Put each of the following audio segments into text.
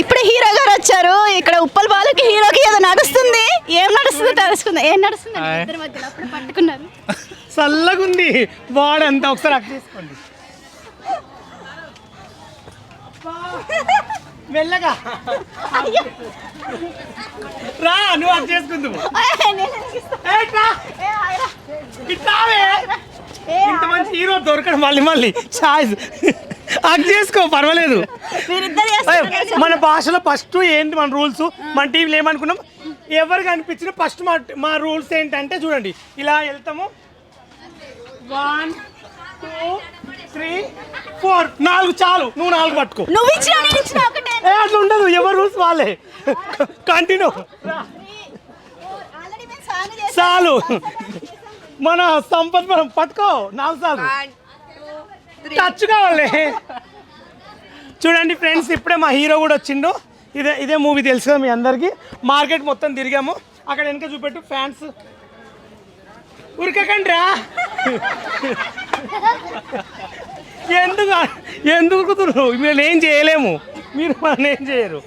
ఇప్పుడు హీరో గారు వచ్చారు. ఇక్కడ ఉప్పల్ బాలకి హీరోకి ఏదో నడుస్తుంది. ఏం నడుస్తుందో తెలుసుకుందాం. ఏం నడుస్తుంది ఇద్దరి మధ్యలో అప్పుడు పట్టుకున్నారు. చల్లగుంది. వాడంతా ఒకసారి చేసుకోండి. మెల్లగా రా నువ్వు. ఇట్లావే ఏ, ఇంత మంచి హీరో దొరకడం మళ్ళీ మళ్ళీ. ఛాయిస్ అక్ చేసుకో పర్వాలేదు. మన భాషలో ఫస్ట్ ఏంటి మన రూల్స్ మన టీవీలో ఏమనుకున్నాం? ఎవరు కనిపించిన ఫస్ట్ మా మా రూల్స్ ఏంటంటే చూడండి ఇలా వెళ్తాము. వన్ టూ త్రీ ఫోర్ నాలుగు చాలు. నువ్వు నాలుగు పట్టుకో. అట్లా ఉండదు. ఎవరు రూల్స్ వాళ్ళే. కంటిన్యూ. చాలు. మన సంపత్ మనం పట్టుకో. నాలుగు సార్లు టచ్ కావాలి. చూడండి ఫ్రెండ్స్ ఇప్పుడే మా హీరో కూడా వచ్చిండు. ఇదే ఇదే మూవీ తెలుసు మీ అందరికీ. మార్కెట్ మొత్తం తిరిగాము. అక్కడ వెనక చూపెట్టు ఫ్యాన్స్ ఉరకకండి రా ఎందుకు ఎందుకు మేము ఏం చేయలేము. మీరు మనం ఏం చేయరు.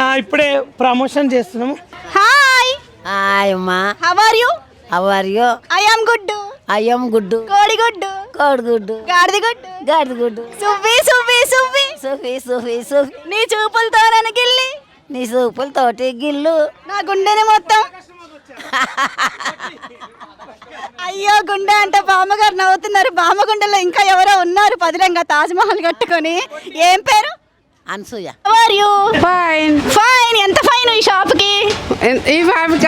ఆ, ఇప్పుడే ప్రమోషన్ చేస్తున్నాము. హాయ్ హాయ్ అమ్మా how are you how are you I am good అయ్యం గుడ్డు కోడి గుడ్డు కోడిగుడ్డు గాడిద గుడ్డు గాడిద గుడ్డు సువ్వి సువ్వి సువ్వి సుఫీ సుఫీ సుఫీ నీ చూపులతో నన్ను గిల్లి. నీ సూపులతోటి గిల్లు. నా గుండెని మొత్తం. అయ్యో గుండె అంటే బామ్మగారు నవ్వుతున్నారు. బామ్మగుండెలో ఇంకా ఎవరో ఉన్నారు. పదిలంగా తాజ్మహల్ కట్టుకొని. ఏం పేరు? Anasuya. Are you fine fine ఎంత ఫైన్ ఈ షాప్కి? ఈ బాబుక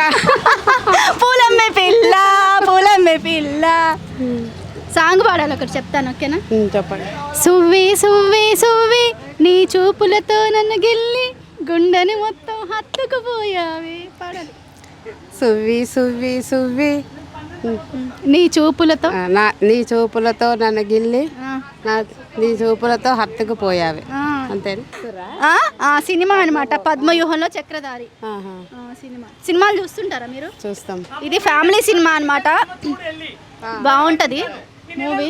పూలమ్మే పిల్ల పూలమ్మే పిల్ల. సాంగ్ పాడాలి ఒకటి చెప్తాను ఓకేనా? చెప్పండి. సువ్వి సువ్వి సువ్వి నీ చూపులతో నన్ను గిల్లి గుండెని మొత్తం హత్తుకుపోయావి పాడాలి. సువ్వి సువ్వి సువ్వి. నీ చూపులతో? నా నీ చూపులతో నన్ను గిల్లి నా నీ చూపులతో హత్తుకుపోయావి. అంతేనా సినిమా అనమాట పద్మవ్యూహంలో చక్రధారి. సినిమా. సినిమాలు చూస్తుంటారా మీరు? చూస్తాం. ఇది ఫ్యామిలీ సినిమా అనమాట బాగుంటది. మూవీ.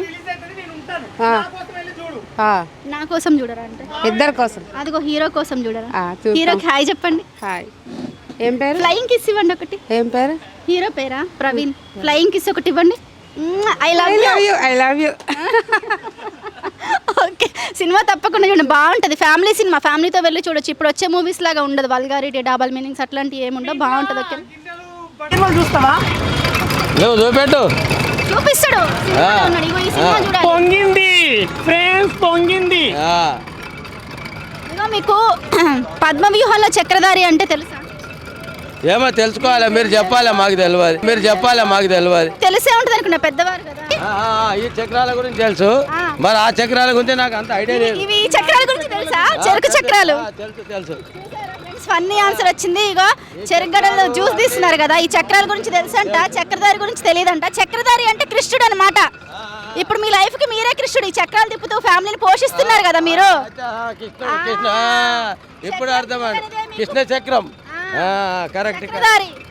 నా కోసం చూడరా అంటే? ఇద్దరి కోసం. అదిగో హీరో కోసం చూడరా. హీరోకి హాయ్ చెప్పండి. హాయ్. ఏం పేరు? ఫ్లయింగ్ కిస్ ఇవ్వండి ఒకటి. ఏం పేరు? హీరో పేరా? ప్రవీణ్. ఫ్లయింగ్ కిస్ ఒకటి ఇవ్వండి. I love you I love you okay. Cinema తప్పకుండా చూడండి. బాగుంటుంది. Family cinema. ఫ్యామిలీతో వెళ్ళి చూడొచ్చు. ఇప్పుడు వచ్చే మూవీస్ లాగా ఉండదు. వల్గారిటీ డబల్ మీనింగ్స్ అట్లాంటివి ఏమి ఉండవు బాగుంటుంది ఓకే. చూపెట్టు. చూపిస్తాడు. పొంగింది. ఫ్రెండ్స్ పొంగింది. మీకు పద్మవ్యూహంలో చక్రధారి అంటే తెలుసా. ఏమో తెలుసుకోవాలి? మీరు చెప్పాలి? మాకు తెలియదు మీరు చెప్పాలి? మాకు తెలియదు తెలిసే ఉంటుంది అనుకున్నా పెద్దవారు కదా. ఈ చక్రాల గురించి తెలుసు. మరి ఆ చక్రాల గురించి నాకు అంత ఐడియా లేదు. ఇవి ఈ చక్రాల గురించి తెలుసా? చెరుకు చక్రాలు. తెలుసు తెలుసు. ఫన్నీ ఆన్సర్ వచ్చింది. ఇగో చెరుగడలో జ్యూస్ తీస్తున్నారు కదా ఈ చక్రాల గురించి తెలుసంట? చక్రధారి గురించి తెలియదంట. చక్రధారి అంటే కృష్ణుడు అనమాట ఇప్పుడు మీ లైఫ్కి మీరే కృష్ణుడు. ఈ చక్రాలు తిప్పుతూ ఫ్యామిలీని పోషిస్తున్నారు కదా మీరు. ఇప్పుడు అర్థమైంది. కృష్ణ చక్రం కరెక్ట్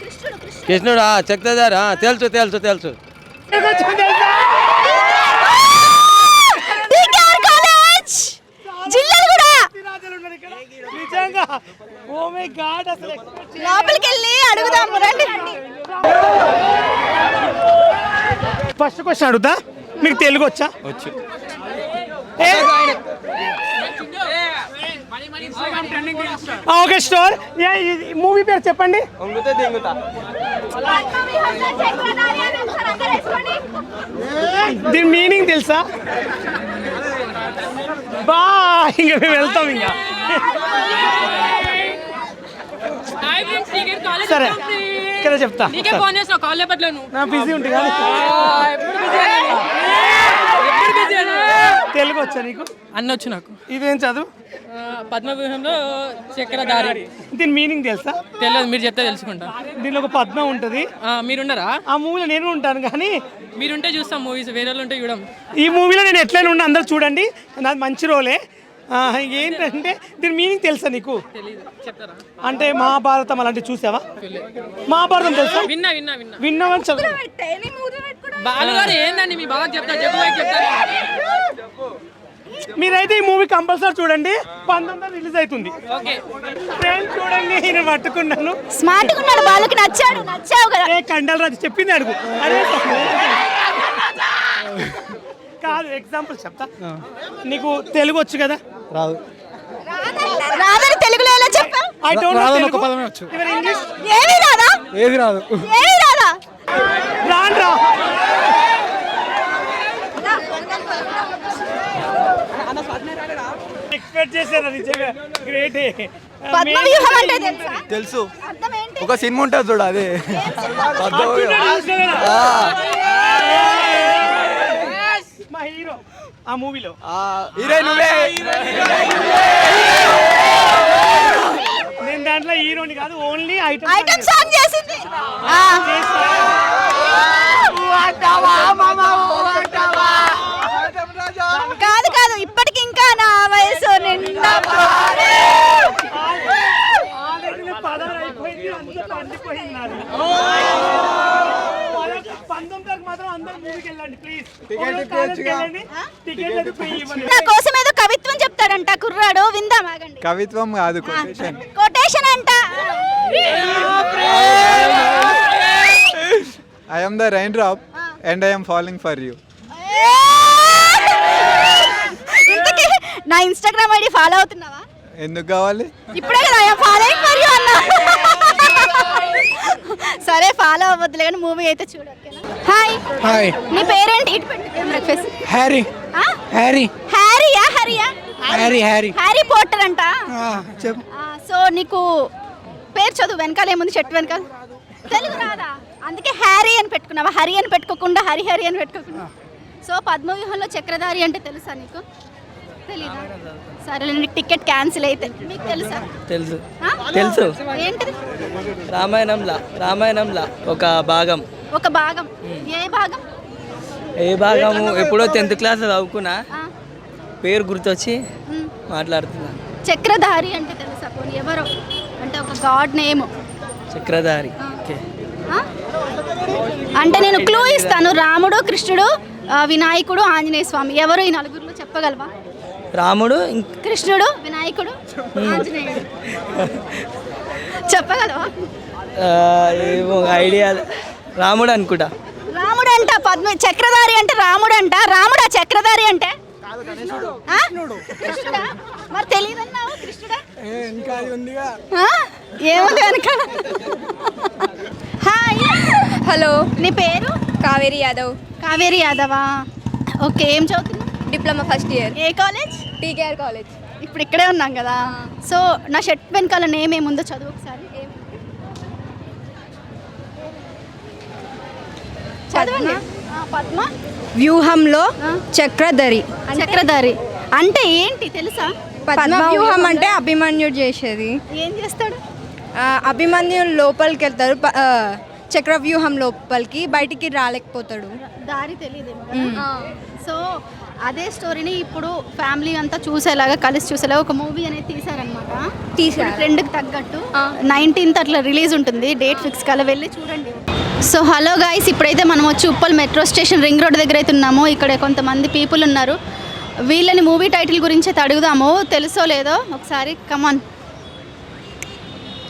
కృష్ణుడు కృష్ణుడు. కృష్ణుడు ఆ, చక్రధారి తెలుసు తెలుసు తెలుసు లోపలికి వెళ్ళి రండి ఫస్ట్ క్వశ్చన్ అడుగుతా? మీకు తెలుగు వచ్చా. వచ్చు ఓకే స్టోర్. మూవీ పేరు చెప్పండి. దీని మీనింగ్ తెలుసా? బా ఇంకా మేము వెళ్తాం ఇంకా. సరే ఇక్కడ చెప్తా. ఫోన్ కాల్ నా బిజీ ఉంటుంది తెలుగు వచ్చా నీకు? అన్న వచ్చు నాకు. ఇదేం చదువు? పద్మవ్యూహంలో చక్రధారి. దీని మీనింగ్ తెలుసా? తెలియదు మీరు చెప్తే తెలుసుకుంటా. దీనిలో ఒక పద్మం ఉంటుంది. ఆ, మీరున్నారా? ఆ మూవీలో నేను ఉంటాను కానీ మీరుంటే చూస్తాం మూవీస్ వేరే వాళ్ళు ఉంటే చూడం. ఈ మూవీలో నేను ఎట్లయినా ఉన్నా అందరూ చూడండి. నాది మంచి రోలే. ఆ, ఏంటంటే దీని మీనింగ్ తెలుసా నీకు? తెలియదు చెప్తారా? అంటే మహాభారతం అలాంటివి చూసావా? మహాభారతం తెలుసా? విన్నా విన్నా విన్నా. విన్నామని చదువు. బాలు గారు ఏందండి మీ బాగా చెప్తా చెప్పు బాగా చెప్తారు మీరైతే ఈ మూవీ కంపల్సరీ చూడండి. పంతొమ్మిది రిలీజ్ అవుతుంది. చూడండి నేను పట్టుకున్నాను. స్మార్ట్ ఉన్నాడు వాళ్ళకి నచ్చాడు నచ్చావు కదా. ఏ కండల్ రాజు చెప్పింది అడుగు. అరే కాదు ఎగ్జాంపుల్ చెప్తా. నీకు తెలుగు వచ్చు కదా? రాదు. రాదని తెలుగులో ఎలా చెప్పావు ఐ డోంట్ నో తెలుగు. పదమే వచ్చు. ఇవర్ ఇంగ్లీష్? ఏమీ రాదా? ఏది రాదు. ఏమీ రాదా? రాను రా. ఎక్స్పెక్ట్ చేశారు నిజంగా. గ్రేట్ పద్మవ్యూహం అంటే తెలుసా? ఒక సినిమా ఉంటుంది చూడు అదే. మా హీరో ఆ మూవీలో. హీరో నువ్వే. నేను దాంట్లో హీరోని కాదు ఓన్లీ ఐటమ్ ఐటమ్ సాంగ్ చేసింది. ఆ. కాదు కాదు నా వయసు నిండా కోసం ఏదో కవిత్వం చెప్తాడంట కుర్రాడు. విందాం ఆగండి. కవిత్వం కాదు కొటేషన్ కొటేషన్ అంట. I the rain drop and I am following for you నా ఇన్స్టాగ్రామ్ ఐడి ఫాలో అవుతున్నావా? ఎందుకు కావాలి? ఇప్పుడే కదా ఫాలోయింగ్ ఫర్ యూ అన్నా. సరే ఫాలో అవ్వద్దులే కానీ మూవీ అయితే చూడు హాయ్ హాయ్ నీ పేరేంటి? ఇటు బ్రేక్ఫాస్ట్ హ్యారీ హ్యారీ హ్యారీయా హరియా హ్యారీ హ్యారీ హ్యారీ పోటర్ అంట. చెప్పు. సో నీకు పేరు చదువు వెనకాల ఏముంది? చెట్టు వెనకాల? తెలుగు రాదా? అందుకే హ్యారీ అని పెట్టుకున్నావా? హరి అని పెట్టుకోకుండా హరి హరి అని పెట్టుకోకుండా. సో పద్మవ్యూహంలో చక్రధారి అంటే తెలుసా నీకు? తెలీదా? సరే నీకు టికెట్ క్యాన్సిల్ అయితే. మీకు తెలుసా? తెలుసు? తెలుసు. ఏంటిది? రామాయణంలా రామాయణంలా ఒక భాగం. ఒక భాగం. ఏ భాగం? ఏ భాగము? ఎప్పుడో టెన్త్ క్లాస్ చదువుకున్నా. పేరు గుర్తొచ్చి. మాట్లాడుతున్నా. చక్రధారి అంటే తెలుసా పోనీ? ఎవరో? అంటే ఒక గాడ్ నేమ్. చక్రధారి. ఓకే. అంటే నేను క్లూ ఇస్తాను. రాముడు కృష్ణుడు ఆ, వినాయకుడు ఆంజనేయ స్వామి. ఎవరు ఈ నలుగురిలో చెప్పగలవా? రాముడు కృష్ణుడు వినాయకుడు చెప్పగలవా? ఏమో ఐడియా రాముడు అనుకుంటా. రాముడు అంట పద్మ చక్రధారి అంటే రాముడు అంట? రాముడా చక్రధారి అంటే మరి తెలియదన్నావు కృష్ణుడా? ఏముంది వెనక? హాయ్. హలో. నీ పేరు? కావేరి యాదవ్. కావేరి యాదవా? ఓకే ఏం చదువుతున్నావు? Diploma first year. ఏ కాలేజ్? TKR college. ఇప్పుడు ఇక్కడే ఉన్నాం కదా. సో నా షర్ట్ వెనకాల నేమ్ ఏముందో చదువు ఒకసారి. చదవండి. ఆ, పద్మ? వ్యూహంలో. చక్రధరి. చక్రధారి. అంటే ఏంటి తెలుసా? పద్మ వ్యూహం అంటే అభిమన్యుడు చేసేది. ఏం చేస్తాడు? అభిమన్యుడు లోపలికి వెళ్తారు ప- ఆ, చక్ర వ్యూహం లోపలికి బయటికి రాలేకపోతాడు. దారి తెలియదేమో కదా? సో అదే స్టోరీని ఇప్పుడు ఫ్యామిలీ అంతా చూసేలాగా కలిసి చూసేలాగా ఒక మూవీ అనేది తీసారనమాట తీశారు. ట్రెండ్కి తగ్గట్టు నైన్టీన్త్ అట్లా రిలీజ్ ఉంటుంది డేట్ ఫిక్స్ కల వెళ్ళి చూడండి. సో హలో గాయస్ ఇప్పుడైతే మనం వచ్చి Uppal metro station ring road దగ్గర అయితే ఉన్నాము. ఇక్కడ కొంతమంది పీపుల్ ఉన్నారు. వీళ్ళని మూవీ టైటిల్ గురించి అయితే అడుగుదాము. తెలుసో లేదో? ఒకసారి కమాన్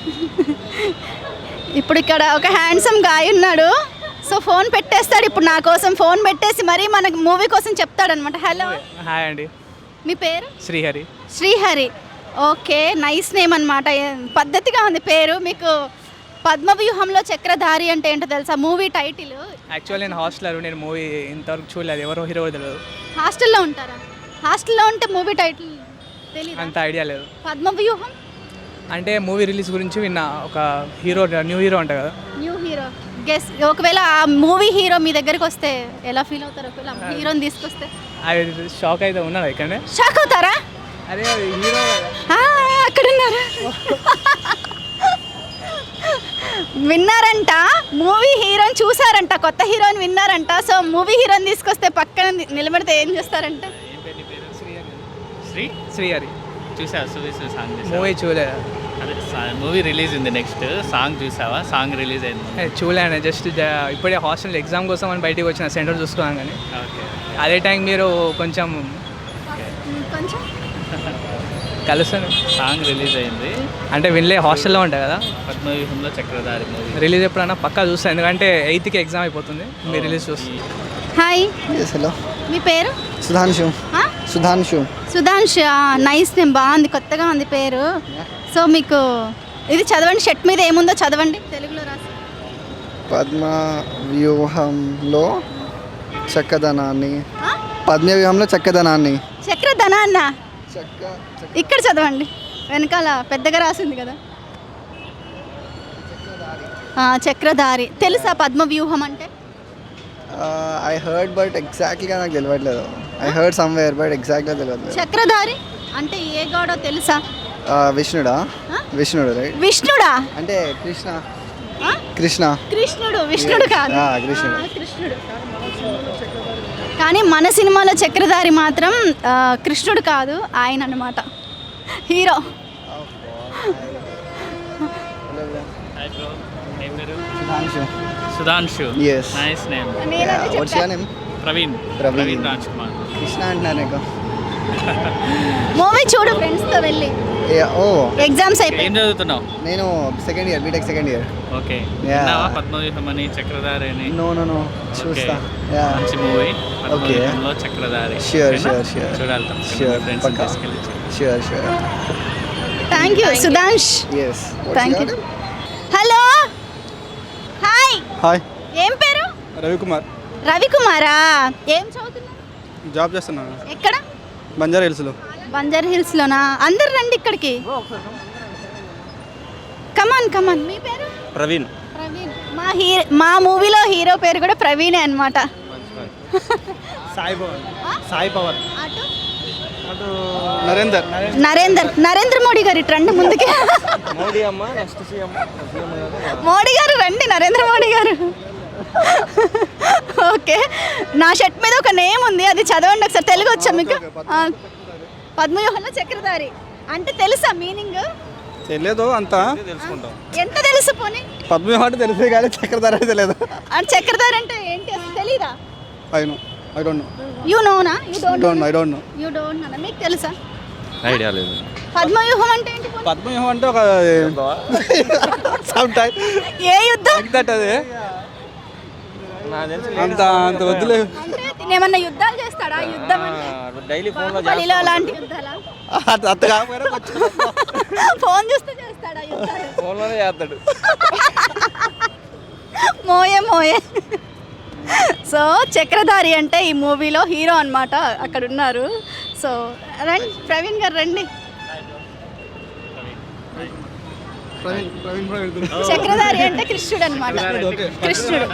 ఇప్పుడు ఇక్కడ ఒక హ్యాండ్సమ్ గాయ ఉన్నాడు. సో ఫోన్ పెట్టేస్తాడు. ఇప్పుడు నా కోసం ఫోన్ పెట్టేసి మరీ మనకు మూవీ కోసం చెప్తాడనమాట. హలో హాయ్ అండి. మీ పేరు? Srihari. Srihari. Okay nice name అనమాట పద్ధతిగా ఉంది పేరు. మీకు పద్మవ్యూహంలో చక్రధారి అంటే ఏంటో తెలుసా? Movie title. యాక్చువల్ నేను హాస్టలర్. నేను మూవీ ఇంతవరకు చూడలేదు. ఎవరో హీరో తెలియదు హాస్టల్లో ఉంటారా? హాస్టల్లో ఉంటే మూవీ టైటిల్ తెలియదు అంత ఐడియా లేదు. పద్మవ్యూహం? అంటే మూవీ రిలీజ్ గురించి విన్న. ఒక హీరో న్యూ హీరో అంట కదా. New hero. గెస్ ఒకవేళ ఆ మూవీ హీరో మీ దగ్గరకు వస్తే ఎలా ఫీల్ అవుతారు? ఒకవేళ హీరోని తీసుకొస్తే? అది షాక్ అయితే ఉన్నాడు ఇక్కడనే? షాక్ అవుతారా? అది హీరో ఆ, అక్కడ ఉన్నారు విన్నారంట మూవీ హీరోని చూసారంట కొత్త హీరోని విన్నారంట. సో మూవీ హీరోని తీసుకొస్తే పక్కన నిలబడితే ఏం చేస్తారంట? శ్రీ? శ్రీహరి. చూసావా సువేశ్ సాంగ్ మూవీ చూడలేదు? అదే మూవీ రిలీజ్ ఉంది నెక్స్ట్ సాంగ్ చూసావా? సాంగ్ రిలీజ్ అయింది చూడలేను. జస్ట్ ఇప్పుడే హాస్టల్ ఎగ్జామ్ కోసం అని బయటికి వచ్చిన సెంటర్ చూసుకున్నాను కానీ. ఓకే అదే టైం మీరు కొంచెం కలుస్తాను. సాంగ్ రిలీజ్ అయింది. అంటే వినలే హాస్టల్లో ఉంటాయి కదా? పద్మవ్యూహంలో చక్రధారి మూవీ రిలీజ్ ఎప్పుడైనా పక్కా చూస్తాను ఎందుకంటే ఎయిత్కి ఎగ్జామ్ అయిపోతుంది. మీరు రిలీజ్ చూస్తుంది హాయ్ హలో మీ పేరు? సుధాంశు? సుధాంశు. సుధాంష్ నైస్ నేమ్ బాగుంది కొత్తగా ఉంది పేరు. సో మీకు ఇది చదవండి షర్ట్ మీద ఏముందో చదవండి. తెలుగులో రాసి. పద్మ వ్యూహంలో చక్కదనాన్ని? పద్మ వ్యూహంలో చక్కదనాన్ని. చక్రధన అన్న చక్క. ఇక్కడ చదవండి. వెనకాల పెద్దగా రాసింది కదా. చక్రధారి. తెలుసా పద్మ వ్యూహం అంటే? ఐ హర్డ్ బట్ ఎగ్జాక్ట్లీగా నాకు తెలియట్లేదు. ఐ హర్డ్ సమ్వేర్ బట్ ఎగ్జాక్ట్గా తెలియట్లేదు. చక్రధారి? అంటే ఏ గాడో తెలుసా? విష్ణుడా? విష్ణుడు రైట్ విష్ణుడా? అంటే కృష్ణ. ఆ? కృష్ణ. కృష్ణుడు విష్ణుడు కాదు. కృష్ణుడు. కృష్ణుడు. కానీ మన సినిమాలో చక్రధారి మాత్రం కృష్ణుడు కాదు ఆయన అన్నమాట. Hero. Sudhanshu. Nice name Praveen. Praveen. Raj Kumar. Krishna అంటున్నాను నీకు. మూవీ చూడు ఫ్రెండ్స్తో వెళ్ళి ఓ. ఎగ్జామ్స్ ఏం అయిపోయి చదువుతున్నావు? నేను second year BTech second year. Okay. విన్నావా పద్మవ్యూహం అని చక్రధారి అని నో నో నో ఓకే. చూస్తా యా మంచి మూవీ. పద్మవ్యూహంలో చక్రధారి. Sure, ఓకేనా? sure, sure. చూడాలి Sure, friends. Sure sure thank you Sudhansh yes thank you hello hi hi ఏం పేరు? రవికుమార్. రవికుమారా? ఏం చదువుతున్నారు జాబ్ చేస్తున్నాను. ఎక్కడ? బంజారా హిల్స్లో? బంజారా హిల్స్ లోనా అందరు రండి ఇక్కడికి. కమాన్ కమాన్ మీ పేరు? ప్రవీణ్. ప్రవీణ్. మా హీరో మా మూవీలో హీరో పేరు కూడా ప్రవీణే అనమాట సాయి పవన్ సాయి పవన్ నరేందర్. నరేందర్. నరేంద్ర మోడీ గారు ఇటు రండి ముందుకి. మోడీ అమ్మ నెక్స్ట్ సీఎం. మోడీ గారు రండి నరేంద్ర మోడీ గారు. ఓకే. నా షర్ట్ మీద ఒక నేమ్ ఉంది అది చదవండి ఒకసారి. తెలుగు వచ్చా మీకు? పద్మవ్యూహంలో చక్రధారి. అంటే తెలుసా మీనింగ్? తెలియదు అంతా. తెలుసుకుంటాం. ఎంత తెలుసు పోనీ? పద్మవ్యూహం అంటే తెలిసే కానీ చక్రధార తెలియదు. అంటే చక్రధారి అంటే ఏంటి? అసలు తెలీదా? I know I don't know you నోనా you don't don't I don't know you don't know మీకు తెలుసా? ఐడియా లేదు. పద్మవ్యూహం అంటే ఏంటి పోనీ? పద్మవ్యూహం అంటే ఒక సమ్ టైం ఏ యుద్ధం? దట్ అది. అంత అంత వద్దులే. తినేమన్నా యుద్ధాలు చేస్తాడా? యుద్ధం అంటే డైలీ బాహుబలిలో అలాంటి యుద్ధాలా? కాకపోయినా ఫోన్ చూస్తే చేస్తాడా యుద్ధాలు? ఫోన్లోనే చేస్తాడు. మోయే మోయే. సో చక్రధారి అంటే ఈ మూవీలో హీరో అన్నమాట. అక్కడ ఉన్నారు సో రండి ప్రవీణ్ గారు రండి ప్రవీణ్ ప్రవీణ్ ప్రవీణ్ చక్రధారి అంటే కృష్ణుడు. అనమాట కృష్ణుడు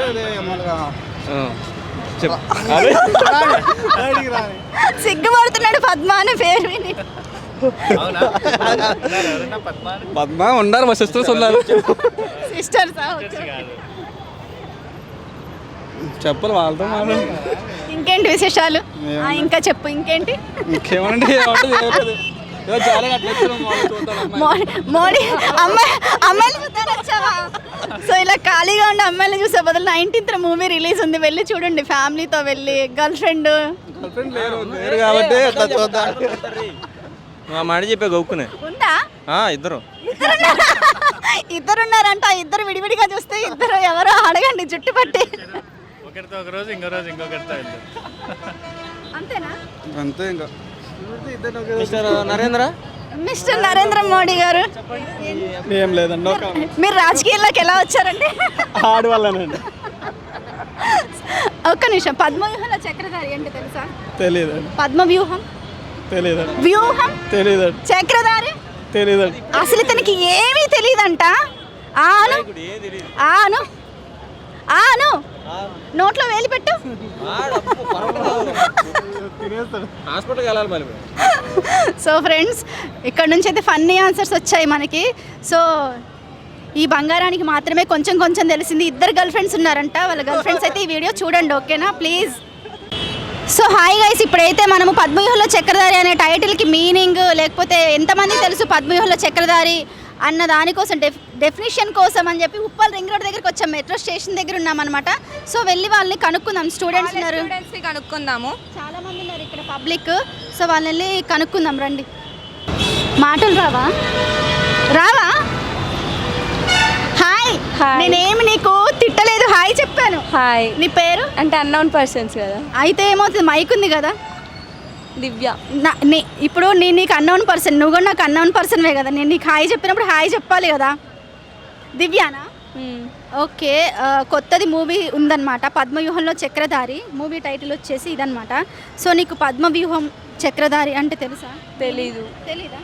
సిగ్గుపడుతున్నాడు పద్మ అనే పేరు విని. పద్మ ఉన్నారు మా సిస్టర్స్ ఉన్నారు. సిస్టర్స్ చెప్పాలి వాళ్ళతో మాట్లాడు. ఇంకేంటి విశేషాలు? ఆ, ఇంకా చెప్పు ఇంకేంటి? ఇంకేమంటే అమ్మాయి. మోడీ మోడీ అమ్మాయి అమ్మాయిలు చూద్దాని వచ్చావా సో ఇలా ఖాళీగా ఉండే అమ్మాయిలు చూసే బదులు నైన్టీన్త్ మూవీ రిలీజ్ ఉంది వెళ్ళి చూడండి ఫ్యామిలీతో వెళ్ళి గర్ల్ ఫ్రెండ్. కాబట్టి మా మాట చెప్పే గౌక్కునే ఉందా? ఇద్దరు. ఇద్దరున్నారా? ఇద్దరున్నారంట ఆ ఇద్దరు విడివిడిగా చూస్తే ఇద్దరు ఎవరో అడగండి జుట్టు పట్టి. ఒకరితో ఒక రోజు ఇంకో రోజు ఇంకొకరితో అంతేనా? అంతే ఇంకా. మిస్టర్ నరేంద్ర? మిస్టర్ నరేంద్ర మోడీ గారు. ఏం లేదండి మీరు రాజకీయాల్లోకి ఎలా వచ్చారండి? ఆడి వల్లనండి ఒక్క నిమిషం. పద్మవ్యూహంలో చక్రధారి అంటే తెలుసా? తెలియదండి పద్మ వ్యూహం తెలియదండి వ్యూహం? తెలియదండి చక్రధారి? తెలియదండి అసలు ఇతనికి ఏమీ తెలియదంట ఆను? ఆను? ఆను? నోట్లో వేలి పెట్టు. సో ఫ్రెండ్స్ ఇక్కడ నుంచి అయితే ఫన్నీ ఆన్సర్స్ వచ్చాయి మనకి. సో ఈ బంగారానికి మాత్రమే కొంచెం కొంచెం తెలిసింది. ఇద్దరు గర్ల్ ఫ్రెండ్స్ ఉన్నారంట. వాళ్ళ గర్ల్ ఫ్రెండ్స్ అయితే ఈ వీడియో చూడండి ఓకేనా? ప్లీజ్. సో హాయ్ గైస్ ఇప్పుడైతే మనము పద్మవ్యూహంలో చక్రధారి అనే టైటిల్కి మీనింగ్ లేకపోతే ఎంతమంది తెలుసు పద్మవ్యూహంలో చక్రధారి? అన్న దానికోసం డెఫ్ డెఫినేషన్ కోసం అని చెప్పి ఉప్పల్ రింగ్ రోడ్ దగ్గరికి వచ్చాం. మెట్రో స్టేషన్ దగ్గర ఉన్నామన్నమాట. సో వెళ్ళి వాళ్ళని కనుక్కుందాం. స్టూడెంట్స్ ఉన్నారు. స్టూడెంట్స్ని కనుక్కుందాము. చాలా మంది ఉన్నారు ఇక్కడ పబ్లిక్ సో వాళ్ళని వెళ్ళి కనుక్కుందాం రండి. మాటలు రావా? రావా? హాయ్ నేనేమి నీకు తిట్టలేదు. హాయ్ చెప్పాను. హాయ్ నీ పేరు? అంటే అన్నౌన్ పర్సన్స్ కదా. అయితే ఏమవుతుంది? మైక్ ఉంది కదా. దివ్య. నా నీ ఇప్పుడు నేను నీకు అన్నౌన్ పర్సన్ నువ్వు కూడా నాకు అన్నౌన్ పర్సన్వే కదా. నేను నీకు హాయ్ చెప్పినప్పుడు హాయ్ చెప్పాలి కదా. దివ్యానా? ఓకే కొత్తది మూవీ ఉందన్నమాట. పద్మవ్యూహంలో చక్రధారి. మూవీ టైటిల్ వచ్చేసి ఇదన్నమాట. సో నీకు పద్మవ్యూహం చక్రధారి అంటే తెలుసా? తెలీదు. తెలీదా?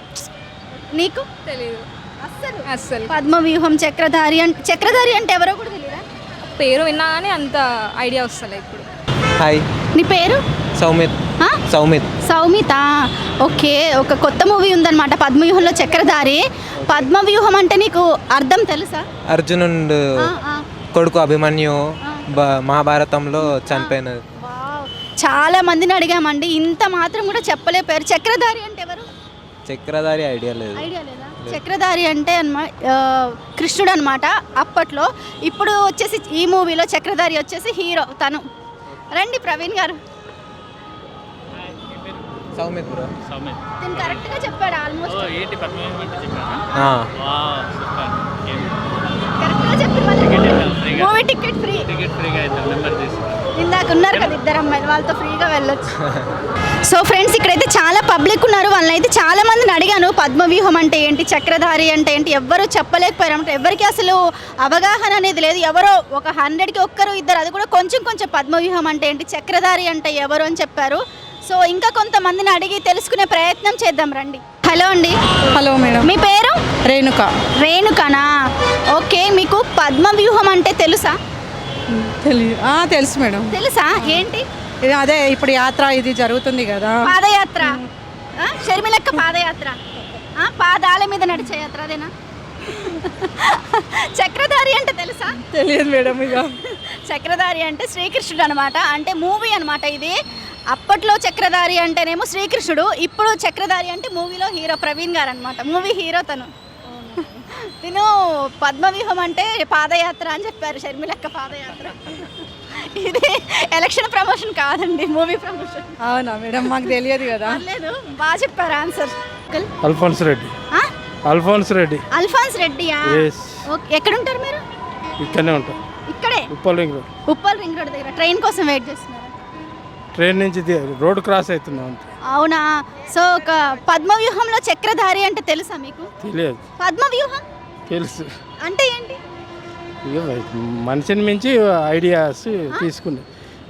నీకు? తెలీదు. అస్సలు. అస్సలు. పద్మవ్యూహం చక్రధారి అంటే చక్రధారి అంటే ఎవరో కూడా తెలియదా పేరు విన్నా కానీ అంత ఐడియా వస్తలే ఇప్పుడు. హాయ్ నీ పేరు? సౌమిత్? సౌమిత్. సౌమిత. ఓకే ఒక కొత్త మూవీ ఉందన్నమాట పద్మవ్యూహంలో చక్రధారి. పద్మవ్యూహం అంటే నీకు అర్థం తెలుసా? అర్జునుడు. కొడుకు అభిమన్యు మహాభారతంలో చనిపోయినది. చాలా మందిని అడిగామండి ఇంత మాత్రం కూడా చెప్పలేపారు చక్రధారి అంటే ఎవరు? చక్రధారి ఐడియా లేదు. ఐడియా లేదా? చక్రధారి అంటే అన్నమా ఆ, కృష్ణుడు అనమాట అప్పట్లో. ఇప్పుడు వచ్చేసి ఈ మూవీలో చక్రధారి వచ్చేసి హీరో తను. రండి ప్రవీణ్ గారు. సౌమిత్ బ్రో సౌమిత్ నేను కరెక్ట్గా చెప్పాడు ఆల్మోస్ట్ ఏంటి సూపర్. ఏం కరెక్ట్గా చెప్పి మూవీ టికెట్ ఫ్రీ టికెట్ ఫ్రీగా అవుతుంది నెంబర్ ఉన్నారు కదా ఇద్దరు అమ్మాయిలు వాళ్ళతో ఫ్రీగా వెళ్ళొచ్చు. సో ఫ్రెండ్స్ ఇక్కడైతే చాలా పబ్లిక్ ఉన్నారు. వాళ్ళని అయితే చాలా మందిని అడిగాను పద్మవ్యూహం అంటే ఏంటి చక్రధారి అంటే ఏంటి ఎవ్వరు చెప్పలేకపోయారు అంటే ఎవరికి అసలు అవగాహన అనేది లేదు. ఎవరో ఒక హండ్రెడ్కి ఒక్కరు ఇద్దరు అది కూడా కొంచెం కొంచెం పద్మవ్యూహం అంటే ఏంటి చక్రధారి అంటే ఎవరు అని చెప్పారు. సో ఇంకా కొంతమందిని అడిగి తెలుసుకునే ప్రయత్నం చేద్దాం రండి. హలో అండి. హలో మేడం మీ పేరు? రేణుక. రేణుకనా? ఓకే మీకు పద్మవ్యూహం అంటే తెలుసా? తెలియదు తెలుసు మేడం. తెలుసా? ఏంటి? ఇది అదే ఇప్పుడు యాత్ర ఇది జరుగుతుంది కదా. పాదయాత్ర? షర్మిలక్క పాదయాత్ర. పాదాల మీద నడిచే యాత్ర అదేనా? చక్రధారి అంటే తెలుసా? తెలియదు మేడం ఇక చక్రధారి అంటే శ్రీకృష్ణుడు అనమాట అంటే మూవీ అనమాట ఇది. అప్పట్లో చక్రధారి అంటేనేమో శ్రీకృష్ణుడు. ఇప్పుడు చక్రధారి అంటే మూవీలో హీరో ప్రవీణ్ గారు అనమాట మూవీ హీరో తను. తిను పద్మవ్యూహం అంటే పాదయాత్ర అని చెప్పారు షర్మిలక్క పాదయాత్ర. ఇది ఎలక్షన్ ప్రమోషన్ కాదండి మూవీ ప్రమోషన్. అవునా మేడం మాకు తెలియదు కదా. పర్లేదు బాగా చెప్పారు ఆన్సర్. అల్ఫోన్స్ రెడ్డి. ఆ? అల్ఫోన్స్ రెడ్డి. అల్ఫాన్స్ రెడ్డియా? Yes. ఓకే ఎక్కడుంటారు మీరు? ఇక్కడనే ఉంటాం. ఇక్కడే? Uppal ring road. Uppal ring road దగ్గర. ట్రైన్ కోసం వెయిట్ చేస్తున్నారు? ట్రైన్ నుంచి రోడ్ క్రాస్ అవుతున్నాం అవునా? సో ఒక పద్మవ్యూహంలో చక్రధారి అంటే తెలుసా మీకు? తెలియదు. పద్మవ్యూహం? తెలుసు. అంటే ఏంటి? ఇక మనిషిని మించి ఐడియాస్ తీసుకుని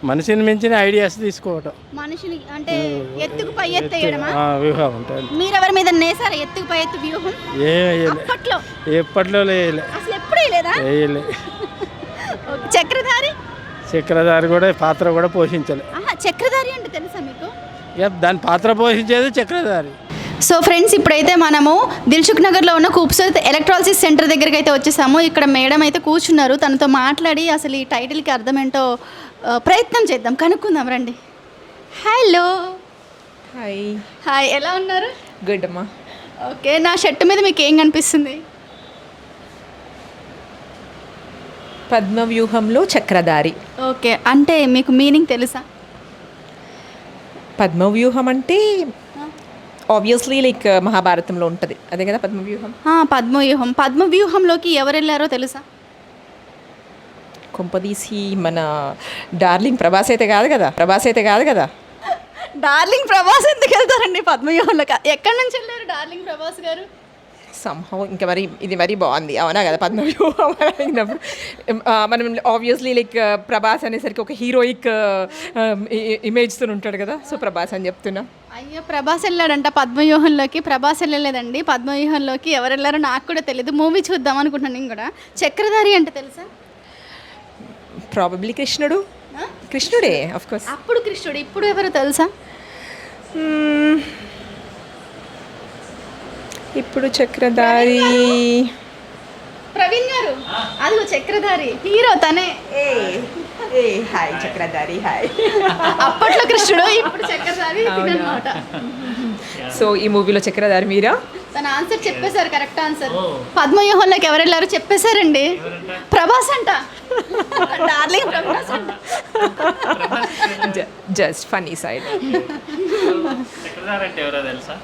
మనిషిని మించిన ఐడియాస్ తీసుకోవటం. మనిషిని అంటే ఎత్తుకు పై ఎత్తు వేయడమా? ఆ, వ్యూహం ఉంటుంది. మీరెవరి మీద నేసారా? ఎత్తుకు పై ఎత్తు వ్యూహం? ఏ వేయలే. అప్పట్లో? ఎప్పట్లో వేయలే. అసలు ఎప్పుడు లేదా వేయలే. చక్రధారి? చక్రధారి కూడా పాత్ర కూడా పోషించలే. చక్రధారి అంటే తెలుసా మీకు? దాని పాత్ర పోషించేది చక్రధారి. సో ఫ్రెండ్స్ ఇప్పుడైతే మనము దిల్సుఖ్ నగర్లో ఉన్న కూప్సత్ ఎలక్ట్రాలసిస్ సెంటర్ దగ్గరికి అయితే వచ్చేసాము. ఇక్కడ మేడం అయితే కూర్చున్నారు. తనతో మాట్లాడి అసలు ఈ టైటిల్కి అర్థం ఏంటో ప్రయత్నం చేద్దాం. కనుక్కుందాం రండి. హలో. హాయ్. హాయ్. ఎలా ఉన్నారు? గుడ్ అమ్మా. ఓకే. నా షర్ట్ మీద మీకు ఏం కనిపిస్తుంది? పద్మవ్యూహంలో చక్రధారి. ఓకే. అంటే మీకు మీనింగ్ తెలుసా? పద్మవ్యూహం అంటే ఆబ్వియస్లీ లైక్ మహాభారతంలో ఉంటుంది. అదే కదా పద్మవ్యూహం? పద్మవ్యూహం. పద్మవ్యూహంలోకి ఎవరు వెళ్ళారో తెలుసా? కొంపదీసి మన డార్లింగ్ ప్రభాస్ అయితే కాదు కదా? ప్రభాస్ అయితే కాదు కదా? డార్లింగ్ ప్రభాస్ ఎందుకు వెళ్తారండి పద్మవ్యూహంలోకి? ఎక్కడి నుంచి వెళ్ళారు డార్లింగ్ ప్రభాస్ గారు? సంహవ్ ఇంకా మరి ఇది మరి బాగుంది. అవునా కదా పద్మవ్యూహం అడిగినప్పుడు. మనం ఆబ్వియస్లీ లైక్ ప్రభాస్ అనేసరికి ఒక హీరోయిక్ ఇమేజ్తో ఉంటాడు కదా. సో ప్రభాస్ అని చెప్తున్నా. అయ్యో ప్రభాస్ వెళ్ళాడంట పద్మవ్యూహంలోకి ప్రభాస్ వెళ్ళలేదండి. పద్మవ్యూహంలోకి ఎవరు వెళ్ళారో నాకు కూడా తెలియదు మూవీ చూద్దాం అనుకుంటున్నాను నేను కూడా. చక్రధారి అంటే తెలుసా? ప్రాబబ్లీ కృష్ణుడు. కృష్ణుడే ఆఫ్ కోర్స్ అప్పుడు కృష్ణుడు ఇప్పుడు ఎవరు తెలుసా? ఇప్పుడు చక్రధారి. ప్రవీణ్ గారు అదిగో చక్రధారి హీరో తనే. Hey hi Chakradhari hi. అప్పట్లో కృష్ణుడు ఇప్పుడు చక్రధారి అనమాట సో ఈ మూవీలో చక్రధారి మీరా? తన ఆన్సర్ చెప్పేశారు కరెక్ట్ ఆన్సర్. పద్మవ్యూహంలోకి ఎవరు వెళ్ళారో చెప్పేశారండి ప్రభాస్ అంట. డార్లింగ్ ప్రభాస్ అంట. Just funny side. చక్రధారి అంటే ఎవరో తెలుసా?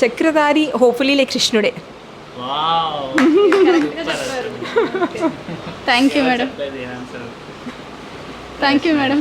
చక్రధారి హోప్ఫుల్లీ లైక్ కృష్ణుడే thank you madam thank you madam